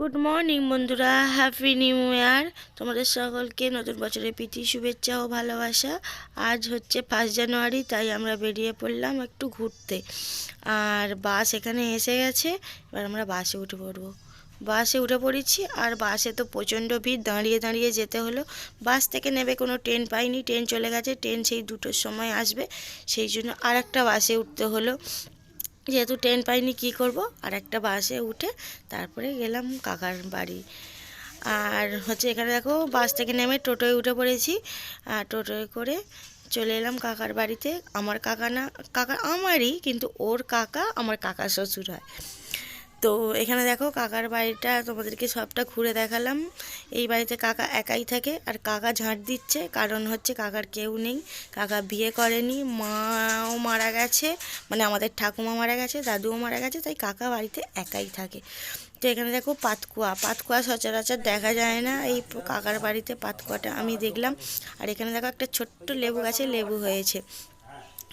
Good morning বন্ধুরা। Happy new year তোমাদের সকলকে নতুন বছরের প্রীতি, শুভেচ্ছা ও ভালোবাসা। আজ হচ্ছে ফার্স্ট জানুয়ারি, তাই আমরা বেরিয়ে পড়লাম একটু ঘুরতে। আর বাস এখানে এসে গেছে। এবার আমরা বাসে উঠে পড়ব। বাসে উঠে পড়েছি, আর বাসে তো প্রচণ্ড ভিড়। দাঁড়িয়ে দাঁড়িয়ে যেতে হলো। বাস থেকে নেবে কোনো ট্রেন পাইনি। ট্রেন চলে গেছে। ট্রেন সেই দুটোর সময় আসবে। সেই জন্য আর একটা বাসে উঠতে হলো। যেহেতু ট্রেন পাইনি, কি করব? আর একটা বাসে উঠে তারপরে গেলাম কাকার বাড়ি। আর হচ্ছে এখানে দেখো, বাস থেকে নেমে টোটোয় উঠে পড়েছি। আর টোটোয় করে চলে এলাম কাকার বাড়িতে। আমার কাকা না, কাকা আমারই, কিন্তু ওর কাকা আমার কাকা শ্বশুর হয় তো এখানে দেখো কাকার বাড়িটা তোমাদেরকে সবটা ঘুরে দেখালাম। এই বাড়িতে কাকা একাই থাকে আর কাকা ঝাঁট দিচ্ছে, কারণ হচ্ছে কাকার কেউ নেই। কাকা বিয়ে করেনি, মাও মারা গেছে মানে আমাদের ঠাকুমা মারা গেছে, দাদুও মারা গেছে, তাই কাকা বাড়িতে একাই থাকে। তো এখানে দেখো পাতকুয়া পাতকুয়া সচরাচর দেখা যায় না এই কাকার বাড়িতে পাতকুয়াটা আমি দেখলাম। আর এখানে দেখো একটা ছোট্ট লেবু গাছে লেবু হয়েছে।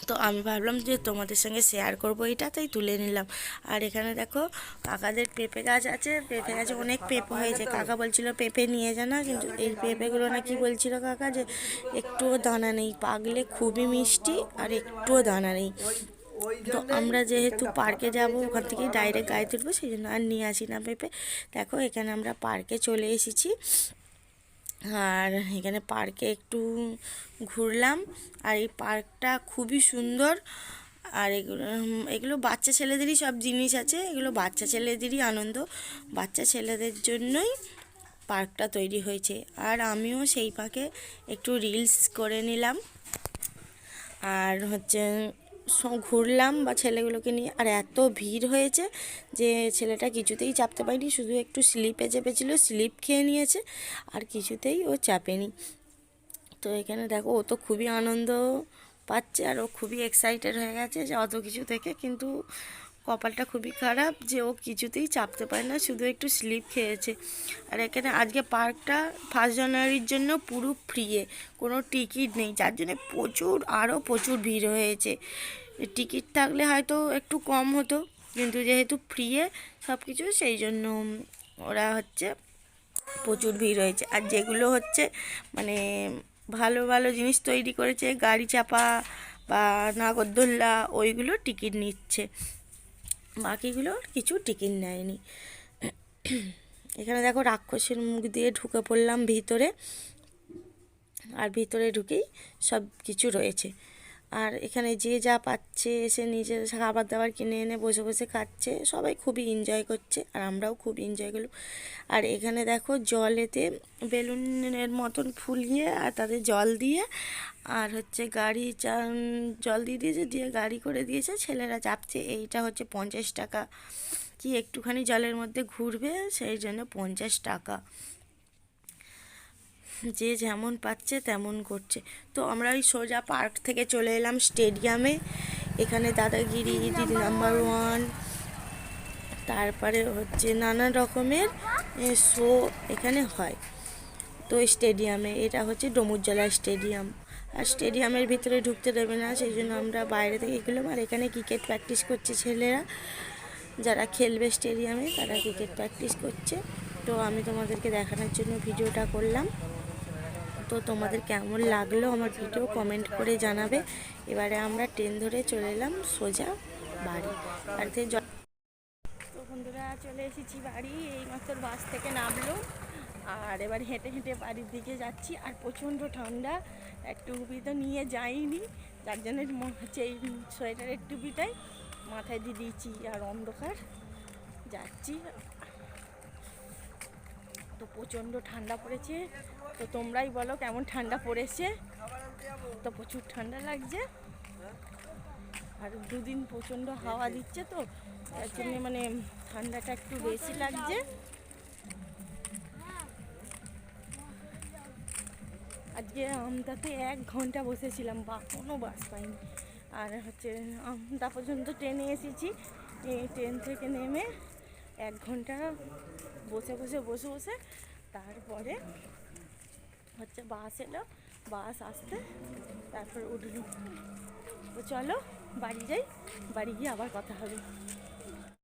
তো আমি ভাবলাম যে তোমাদের সঙ্গে শেয়ার করব এটা, তাই তুলে নিলাম। আর এখানে দেখো কাকাদের পেঁপে গাছ আছে, পেঁপে গাছে অনেক পেঁপে হয়েছে। কাকা বলছিল পেঁপে নিয়ে যা না, কিন্তু এই পেঁপেগুলো না কি বলছিল কাকা যে একটুও দানা নেই। পাগলে খুবই মিষ্টি আর একটুও দানা নেই। তো আমরা যেহেতু পার্কে যাব, ওখান থেকেই ডাইরেক্ট গায়ে তুলবো, সেই জন্য আর নিয়ে আসি না পেঁপে। দেখো এখানে আমরা পার্কে চলে এসেছি। আর এখানে পার্কে একটু ঘুরলাম। আর এই পার্কটা খুবই সুন্দর। আর এগুলো এগুলো বাচ্চা ছেলেদেরই সব জিনিস আছে। এগুলো বাচ্চা ছেলেদেরই আনন্দ। বাচ্চা ছেলেদের জন্যই পার্কটা তৈরি হয়েছে। আর আমিও সেই পাকে একটু রিলস করে নিলাম। আর হচ্ছে ঘুরলাম বা ছেলেগুলোকে নিয়ে। আর এত ভিড় হয়েছে যে ছেলেটা কিছুতেই চাপতে পারিনি, শুধু একটু স্লিপে চেপেছিল, স্লিপ খেয়ে নিয়েছে, আর কিছুতেই ও চাপেনি। তো এখানে দেখো, ও তো খুবই আনন্দ পাচ্ছে আর ও খুবই এক্সাইটেড হয়ে গেছে যে অত কিছু থেকে, কিন্তু কপালটা খুবই খারাপ যে ও কিছুতেই চাপতে পারে না, শুধু একটু স্লিপ খেয়েছে। আর এখানে আজকে পার্কটা ফার্স্ট জানুয়ারির জন্য পুরো ফ্রিয়ে কোনো টিকিট নেই। যার জন্য প্রচুর আরও প্রচুর ভিড় হয়েছে। টিকিট থাকলে হয়তো একটু কম হতো, কিন্তু যেহেতু ফ্রিয়ে সব কিছু সেই জন্য ওরা হচ্ছে প্রচুর ভিড় হয়েছে। আর যেগুলো হচ্ছে মানে ভালো ভালো জিনিস তৈরি করেছে, গাড়ি চাপা বা নাগরদোল্লা, ওইগুলো টিকিট নিচ্ছে। বাকিগুলোর কিছু টিকিট নেয়নি। এখানে দেখো রাক্ষসের মুখ দিয়ে ঢুকে পড়লাম ভিতরে। আর ভিতরে ঢুকেই সব কিছু রয়েছে। আর এখানে যে যা পাচ্ছে এসে নিজের খাবার দাবার কিনে এনে বসে বসে খাচ্ছে। সবাই খুবই এনজয় করছে, আর আমরাও খুব এনজয় করলাম। আর এখানে দেখো জলেতে বেলুনের মতন ফুলিয়ে আর তাদের জল দিয়ে আর হচ্ছে গাড়ি চা- জল দিয়ে দিয়েছে, দিয়ে গাড়ি করে দিয়েছে, ছেলেরা চাপছে, এইটা হচ্ছে পঞ্চাশ টাকা। কি একটুখানি জলের মধ্যে ঘুরবে, সেই জন্য পঞ্চাশ টাকা। যে যেমন পাচ্ছে তেমন করছে। তো আমরা ওই সোজা পার্ক থেকে চলে এলাম স্টেডিয়ামে। এখানে দাদাগিরি, দিদি নাম্বার ওয়ান। তারপরে হচ্ছে নানা রকমের শো এখানে হয়। তো স্টেডিয়ামে, এটা হচ্ছে ডমুরজলা স্টেডিয়াম। আর স্টেডিয়ামের ভিতরে ঢুকতে দেবে না, সেই জন্য আমরা বাইরে থেকে গেলাম। আর এখানে ক্রিকেট প্র্যাকটিস করছে ছেলেরা। যারা খেলবে স্টেডিয়ামে, তারা ক্রিকেট প্র্যাকটিস করছে। তো আমি তোমাদেরকে দেখানোর জন্য ভিডিওটা করলাম। তো তোমাদের কেমন লাগল আমার ভিডিও কমেন্ট করে জানাবে। এবারে আমরা ট্রেন ধরে চলে এলাম সোজা বাড়ি। বাড়িতে তো বন্ধুরা, চলে এসেছি বাড়ি। এই মাত্র বাস থেকে নামলো। আর এবার হেঁটে হেঁটে বাড়ির দিকে যাচ্ছি আর প্রচণ্ড ঠান্ডা। এক টুপি তো নিয়ে যাইনি, যার জন্য হচ্ছে এই সোয়েটারের টুপিটাই মাথায় দিয়ে দিয়েছি আর অন্ধকার। যাচ্ছি। তো প্রচণ্ড ঠান্ডা পড়েছে। তো তোমরাই বলো কেমন ঠান্ডা পড়েছে? তো প্রচুর ঠান্ডা লাগছে। আর দুদিন প্রচণ্ড হাওয়া দিচ্ছে তো, তার জন্য মানে ঠান্ডাটা একটু বেশি লাগছে। আজকে আমদাতে এক ঘণ্টা বসেছিলাম বা কোনো বাস পাইনি। আর হচ্ছে আমদা পর্যন্ত ট্রেনে এসেছি। এই ট্রেন থেকে নেমে এক ঘণ্টা বসে বসে বসে বসে তারপরে হচ্ছে বাস এলো। বাস আসতে তারপর উঠল তো চলো, বাড়ি যাই, বাড়ি গিয়ে আবার কথা হবে।